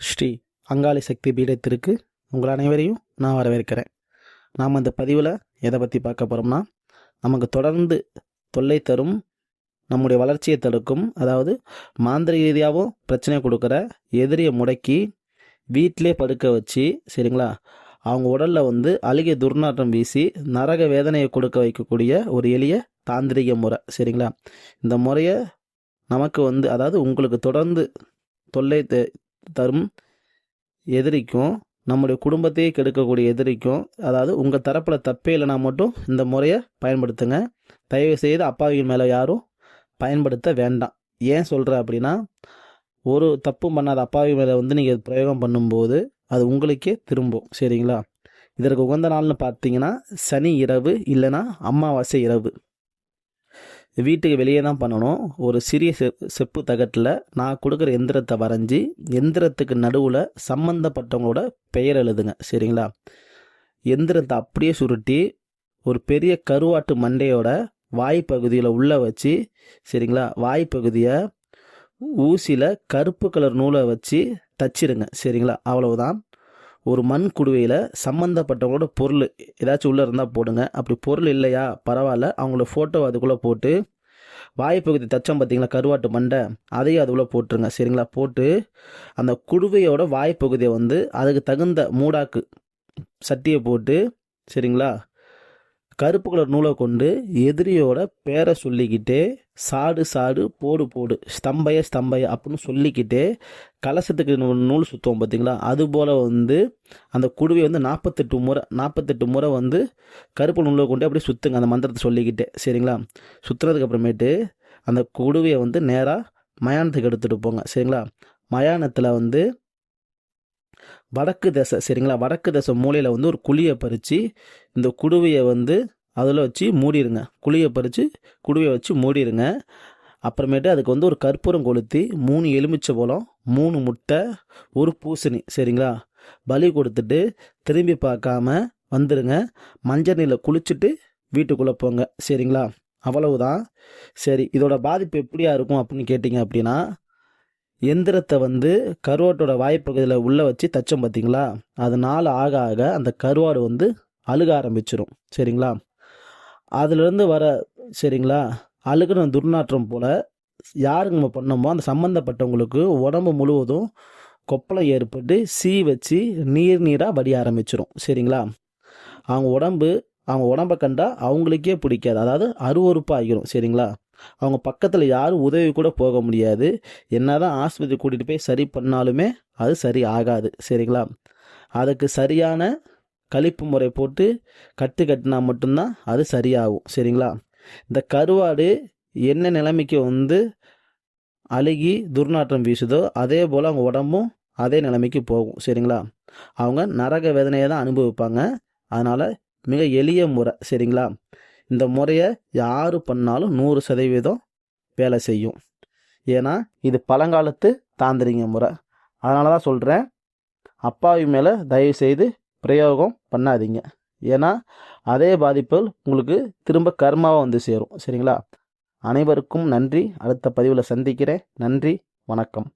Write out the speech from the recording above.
ஸ்ரீ அங்காளி சக்தி பீடத்திற்கு உங்கள் அனைவரையும் நான் வரவேற்கிறேன். நாம் இந்த பதிவில் எதை பற்றி பார்க்க போகிறோம்னா நமக்கு தொடர்ந்து தொல்லை தரும் நம்முடைய வளர்ச்சியை தடுக்கும் அதாவது மாந்திரிக ரீதியாகவும் பிரச்சனை கொடுக்குற எதிரியை முடக்கி வீட்டிலே படுக்க வச்சு சரிங்களா? அவங்க உடலில் வந்து அழுகிய துர்நாற்றம் வீசி நரக வேதனையை கொடுக்க வைக்கக்கூடிய ஒரு எளிய தாந்திரிக முறை சரிங்களா? இந்த முறையை நமக்கு வந்து அதாவது உங்களுக்கு தொடர்ந்து தொல்லை தரும் எதிரிக்கும் நம்முடைய குடும்பத்தையே கெடுக்கக்கூடிய எதிரிக்கும் அதாவது உங்கள் தரப்பில் தப்பே இல்லைனா மட்டும் இந்த முறையை பயன்படுத்துங்க. தயவு செய்து அப்பாவிகள் மேலே யாரும் பயன்படுத்த வேண்டாம். ஏன் சொல்கிறேன் அப்படின்னா ஒரு தப்பும் பண்ணாத அப்பாவி மேலே வந்து நீங்கள் பிரயோகம் பண்ணும்போது அது உங்களுக்கே திரும்பும். சரிங்களா? இதற்கு உகந்த நாள்னு பார்த்தீங்கன்னா சனி இரவு இல்லைன்னா அமாவாசை இரவு. வீட்டுக்கு வெளியே தான் பண்ணணும். ஒரு சிறிய செப்பு தகட்டில் நான் கொடுக்குற எந்திரத்தை வரைஞ்சி எந்திரத்துக்கு நடுவில் சம்மந்தப்பட்டவங்களோட பெயர் எழுதுங்க. சரிங்களா? எந்திரத்தை அப்படியே சுருட்டி ஒரு பெரிய கருவாட்டு மண்டையோட வாய்ப்பகுதியில் உள்ளே வச்சு சரிங்களா? வாய்ப்பகுதியை ஊசியில் கருப்பு கலர் நூலை வச்சு தச்சிருங்க. சரிங்களா? அவ்வளவுதான். ஒரு மண் குடுவையில் சம்மந்தப்பட்டவங்களோட பொருள் ஏதாச்சும் உள்ளே இருந்தால் போடுங்க. அப்படி பொருள் இல்லையா? பரவாயில்ல. அவங்களோட ஃபோட்டோ அதுக்குள்ளே போட்டு வாய்ப்பகுதி தச்சம் பார்த்தீங்களா? கருவாட்டு மண்டை. அதையும் அதுக்குள்ளே போட்டுருங்க. சரிங்களா? போட்டு அந்த குடுவையோட வாய்ப்பகுதியை வந்து அதுக்கு தகுந்த மூடாக்கு சட்டியை போட்டு சரிங்களா? கருப்பு கலர் நூலை கொண்டு எதிரியோட பேரை சொல்லிக்கிட்டே சாடு சாடு போடு போடு ஸ்தம்பைய ஸ்தம்பைய அப்படின்னு சொல்லிக்கிட்டே கலசத்துக்கு நூல் சுற்றுவோம் பார்த்தீங்களா அதுபோல் வந்து அந்த குடுவை வந்து நாற்பத்தெட்டு முறை நாற்பத்தெட்டு முறை வந்து கருப்பு நூலை கொண்டு அப்படியே சுற்றுங்க அந்த மந்திரத்தை சொல்லிக்கிட்டே. சரிங்களா? சுற்றுறதுக்கு அப்புறமேட்டு அந்த குடுவையை வந்து நேராக மயானத்துக்கு எடுத்துகிட்டு போங்க. சரிங்களா? மயானத்தில் வந்து வடக்கு திசை சரிங்களா? வடக்கு திசை மூலையில் வந்து ஒரு குழியை பறித்து இந்த குடுவையை வந்து அதில் வச்சு மூடிடுங்க குழியை பறித்து குடுவையை வச்சு மூடிடுங்க அப்புறமேட்டு அதுக்கு வந்து ஒரு கற்பூரம் கொளுத்தி மூணு எலுமிச்சை பழம் மூணு முட்டை ஒரு பூசணி சரிங்களா? பலி கொடுத்துட்டு திரும்பி பார்க்காம வந்துடுங்க மஞ்சள் நீரில் குளிச்சுட்டு வீட்டுக்குள்ளே போங்க சரிங்களா? அவ்வளவுதான். சரி இதோட பாதிப்பு எப்படியா இருக்கும் அப்படின்னு கேட்டிங்க அப்படின்னா எந்திரத்தை வந்து கருவாட்டோட வாய்ப்பகுதியில் உள்ளே வச்சு தச்சோம் பார்த்தீங்களா அது நாள் ஆக ஆக அந்த கருவாடு வந்து அழுக ஆரம்பிச்சிடும் சரிங்களா? அதுலேருந்து வர சரிங்களா? அழுகின துர்நாற்றம் போல் யாருக்கு நம்ம பண்ணோமோ அந்த சம்மந்தப்பட்டவங்களுக்கு உடம்பு முழுவதும் கொப்பளம் ஏற்பட்டு சீ வச்சு நீர் நீராக வடிய ஆரம்பிச்சிடும் சரிங்களா? அவங்க உடம்பு அவங்க உடம்ப கண்டால் அவங்களுக்கே பிடிக்காது. அதாவது அருவருப்பாக ஆகிரும் சரிங்களா? அவங்க பக்கத்தில் யாரும் உதவி கூட போக முடியாது. என்ன தான் ஆஸ்பத்திரி கூட்டிகிட்டு போய் சரி பண்ணாலுமே அது சரி ஆகாது. சரிங்களா? அதுக்கு சரியான கழிப்பு முறை போட்டு கட்டு கட்டினா மட்டும்தான் அது சரியாகும். சரிங்களா? இந்த கருவாடு என்ன நிலைமைக்கு வந்து அழுகி துர்நாற்றம் வீசுதோ அதே போல் அவங்க உடம்பும் அதே நிலைமைக்கு போகும். சரிங்களா? அவங்க நரக வேதனையை தான் அனுபவிப்பாங்க. அதனால் மிக எளிய முறை. சரிங்களா? இந்த முறையை யார் பண்ணாலும் நூறு சதவீதம் வேலை செய்யும். ஏன்னா இது பழங்காலத்து தாந்திரிங்க முறை. அதனால தான் சொல்கிறேன் அப்பாவி மேலே தயவு செய்து பிரயோகம் பண்ணாதீங்க. ஏன்னா அதே பாதிப்புகள் உங்களுக்கு திரும்ப கர்மாவாக வந்து சேரும். சரிங்களா? அனைவருக்கும் நன்றி. அடுத்த பதிவில் சந்திக்கிறேன். நன்றி. வணக்கம்.